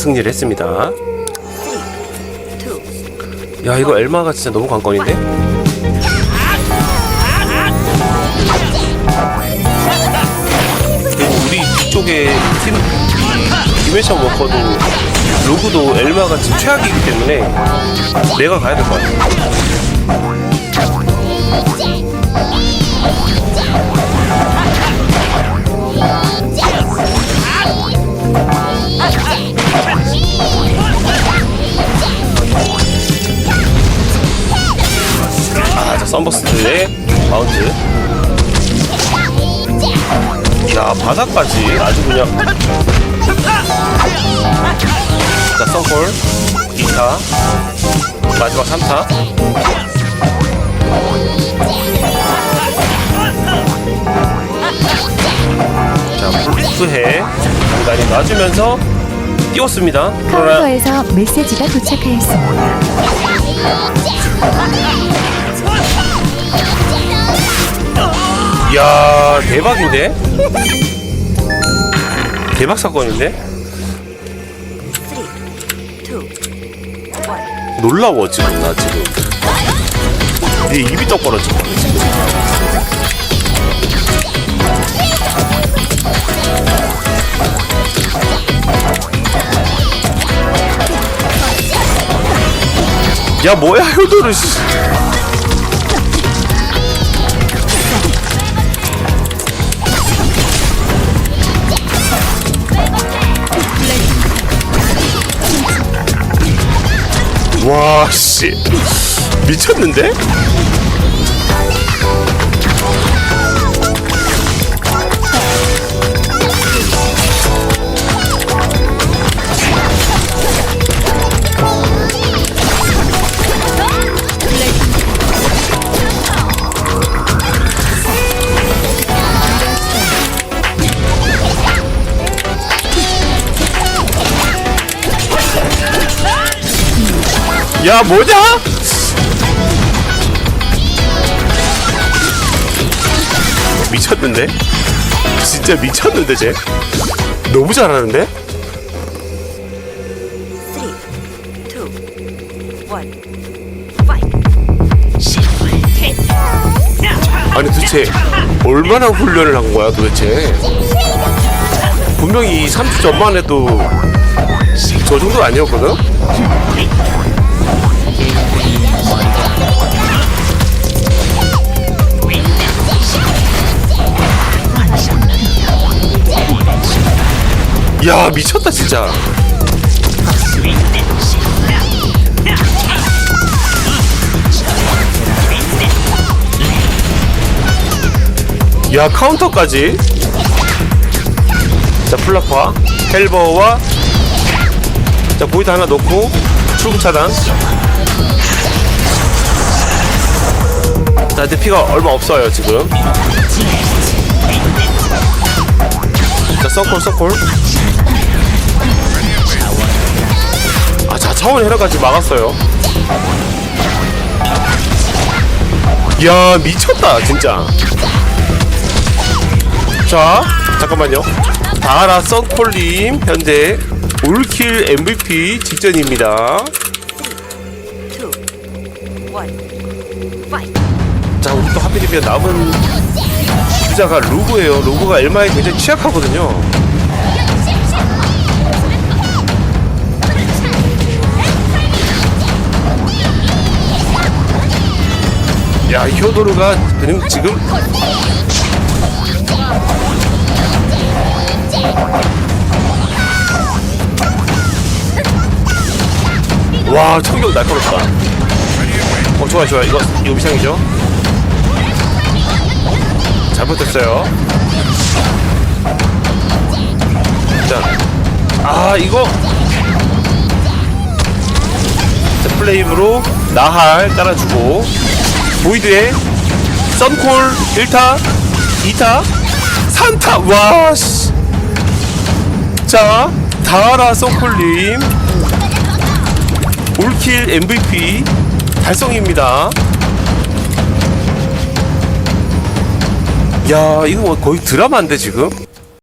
승리를 했습니다. 야 이거 엘마가 진짜 너무 관건인데? 그리고 우리 뒤쪽에 팀 디멘션 워커도 로그도 엘마가 지금 최악이기 때문에 내가 가야 될 것 같아. 썬버스트의 마운트. 야 바닥까지 아주 그냥. 자 썬콜 2타 마지막 3타. 자 풀프해 간간히 놔주면서 띄웠습니다. 카운터에서 메시지가 도착하였습니다. 이야 대박인데? 대박 사건인데? 놀라워 지금 나 지금 내 입이 떡 벌어져 지금 야 뭐야 효도를 와, 씨. 미쳤는데? 야, 뭐냐? 미쳤는데? 진짜 미쳤는데, 쟤? 너무 잘하는데? 아니 도대체 얼마나 훈련을 한 거야 도대체 분명히 3주 전만 해도 저 정도 아니었거든? 야 미쳤다 진짜. 야 카운터까지. 자 플라파 헬버와. 자 보이드 하나 넣고 출구 차단. 자 이제 피가 얼마 없어요 지금. 자 서콜 서콜 아자 차원 헤라까지 막았어요. 야 미쳤다 진짜. 자 잠깐만요. 다하라 썬콜님 현재 올킬 MVP 직전입니다. 자 우리 또 하필이면 남은 주자가 로그예요 로그가 엘마에 굉장히 취약하거든요 야 그냥 지금 와 청경 날카롭다. 어 좋아 좋아 이거 이거 미상이죠? 잘못했어요. 자아 이거. 자 플레임으로 나할 깔아주고 보이드에 썬콜 1타 2타 3타. 와씨. 자 다하라 썬콜님 올킬 MVP 달성입니다. 야, 이거 뭐 거의 드라마인데 지금?